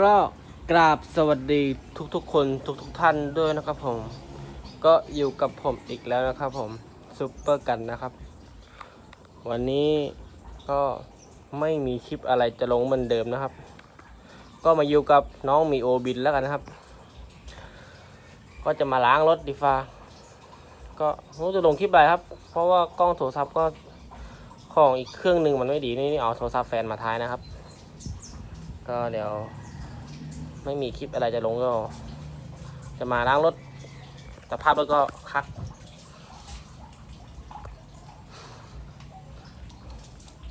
ก็กราบสวัสดีทุกๆคนทุกๆท่านด้วยนะครับผม ก็อยู่กับผมอีกแล้วนะครับผมซุปเปอร์กันนะครับ วันนี้ก็ไม่มีคลิปอะไรจะลงเหมือนเดิมนะครับ ก็มาอยู่กับน้องมีโอบินแล้วกันนะครับ ก็จะมาล้างรถดีฟ้าก็รู้จะลงคลิปอะไรครับ เพราะว่ากล้องโทรศัพท์ก็ของอีกเครื่องหนึ่งมันไม่ดีนี่นี่เอาโทรศัพท์แฟนมาท้ายนะครับ ก็เดี๋ยว ไม่มีคลิปอะไรจะลงก็ จะมาล้างรถสภาพรถก็คัก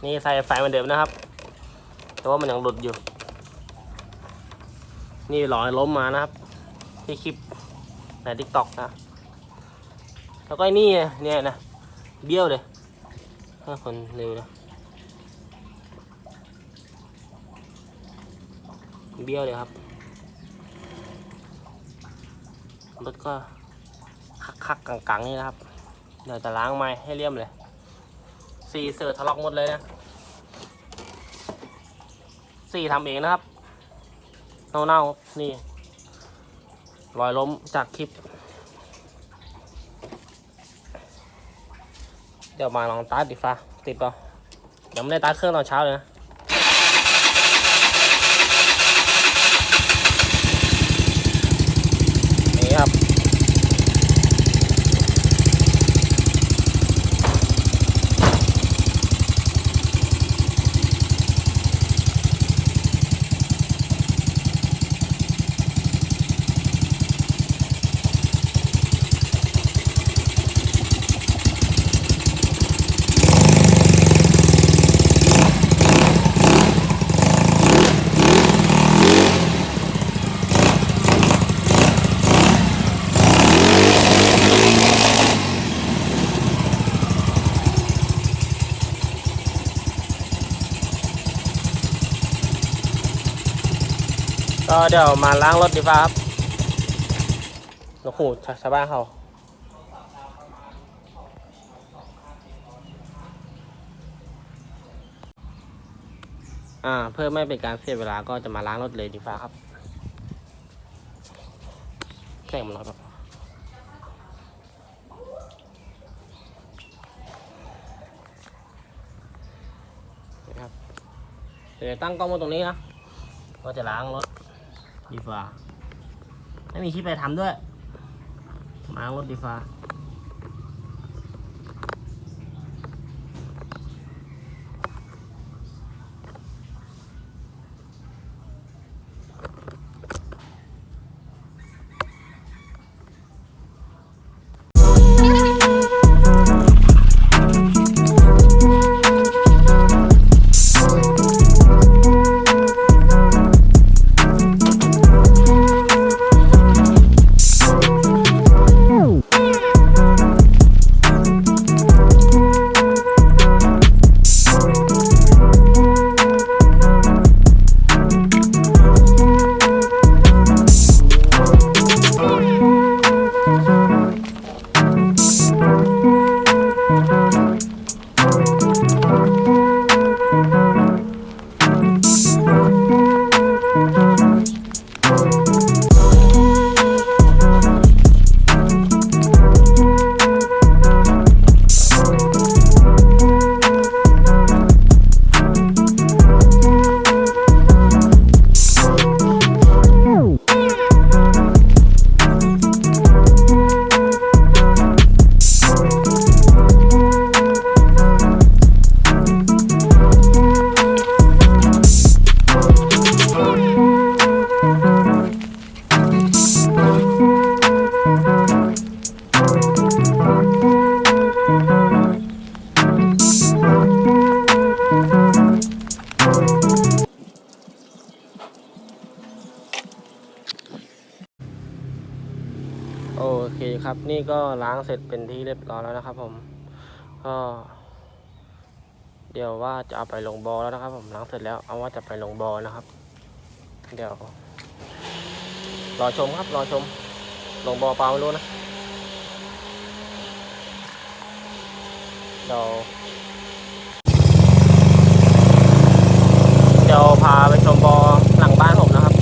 นี่ใส่ไฟเหมือนเดิมนะครับ แต่ว่ามันยังหลุดอยู่ นี่หลอยล้มมานะครับ ที่คลิปในทิกตอกนะ แล้วก็ไอ้นี่เนี่ยนะ เบี้ยวเลยถ้าคนเร็วนะเบี้ยวเลยครับ รถก็คักๆกังๆนี่นะครับ เดี๋ยวจะล้างไม้ให้เลี่ยมเลย สีเสือทะลอกหมดเลยนะ สีทำเองนะครับ เน่าๆ นี่ รอยล้มจากคลิป เดี๋ยวมาลองตัดดิฟ้าติดเปล่ายังไม่ได้ตัดเครื่องตอนเช้าเลยนะ ก็เดี๋ยวมาล้างรถดีฟ้าครับนกหูชาวบ้านเขาอ่าเพื่อไม่เป็นการเสียเวลาก็จะมาล้างรถเลยดีฟ้าครับแข่งมันร้อนครับนี่ครับเดี๋ยวตั้งกล้องไว้ตรงนี้นะก็จะล้างรถ ดีฟ้าไม่มีคลิปไปทำด้วย มารถดีฟ้า เคครับ นี่ก็ล้างเสร็จเป็นที่เรียบร้อยแล้วนะครับ ผม ก็ เดี๋ยวว่าจะเอาไปลงบอแล้วนะครับ ผมล้างเสร็จแล้วเอาว่าจะไปลงบอนะครับ เดี๋ยวรอชมครับรอชม ลงบอเปล่าไม่รู้นะเดี๋ยวเดี๋ยวพาไปชมบอหลังบ้านผมนะครับ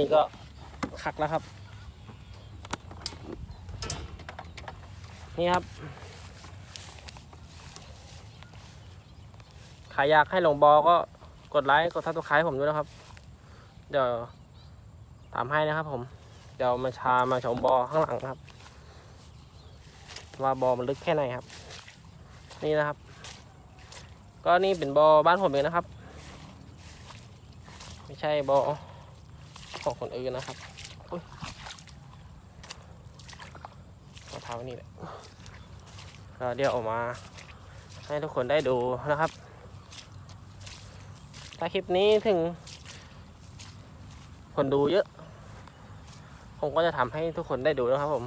นี้ก็คักแล้วครับ นี่ครับใครอยากให้หลงบอก็กดไลค์กดทับสไครต์ผมด้วยนะครับ เดี๋ยวตามให้นะครับ ผม เดี๋ยวมาชามาชมบอข้างหลังนะครับ ว่าบอมันลึกแค่ไหนครับ นี่นะครับ ก็นี่เป็นบอบ้านผมเองนะครับ ไม่ใช่บอ ของคนอื่นนะครับรองเท้านี่แหละก็เดี๋ยวออกมา ให้ทุกคนได้ดูนะครับ ถ้าคลิปนี้ถึง คนดูเยอะ ผมก็จะทำให้ทุกคนได้ดูนะครับผม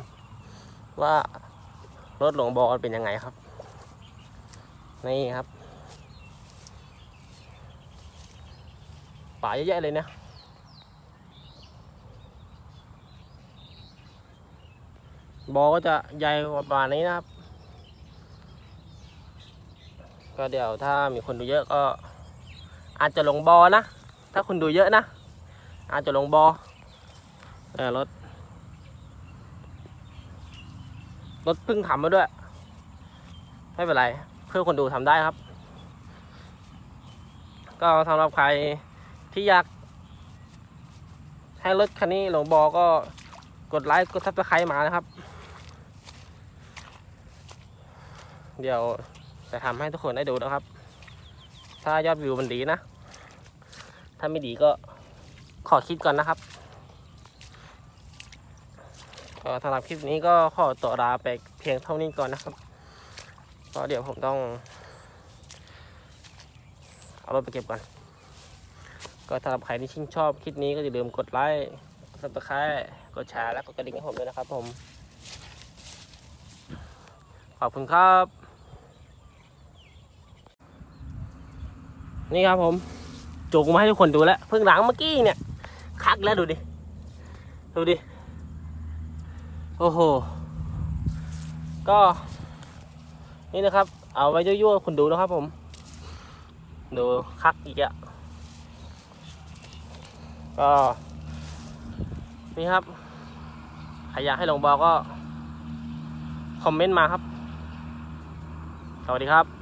ว่ารถหลวงบอลเป็นยังไงครับ นี่ครับ ป่าเยอะแยะเลยเนี่ย บอก็จะใหญ่กว่าป่านี้นะครับ ก็เดี๋ยวถ้ามีคนดูเยอะก็ อาจจะลงบอนะ ถ้าคุณดูเยอะนะ อาจจะลงบอเออรถรถเพิ่งทำมาด้วย ไม่เป็นไร เพื่อคนดูทำได้ครับ ก็สำหรับใครที่อยาก ให้รถคันนี้หลงบอก็กดไลค์กดซับสไครต์มานะครับ เดี๋ยวจะทำให้ทุกคนได้ดูนะครับ ถ้ายอดวิวมันดีนะ ถ้าไม่ดีก็ขอคิดก่อนนะครับก็สำหรับคลิปนี้ก็ขอตัวลาไปเพียงเท่านี้ก่อนนะครับเพราะเดี๋ยวผมต้อง เอารถไปเก็บก่อน ก็สำหรับใครที่ชื่นชอบคลิปนี้ก็อย่าลืมกดไลค์กดซับสไครต์กดแชร์และกดกระดิ่งให้ผมด้วยนะครับผม ขอบคุณครับ นี่ครับผมจูงมาให้ทุกคนดูแล้วเพิ่งล้างเมื่อกี้เนี่ย คักแล้วดูดิ ดูดิ โอ้โห ก็ นี่นะครับ เอาไว้ยั่วๆคุณดูนะครับผม ดูคักอีกอะก็ นี่ครับใครอยากให้ลงบอก็ คอมเมนต์มาครับ สวัสดีครับ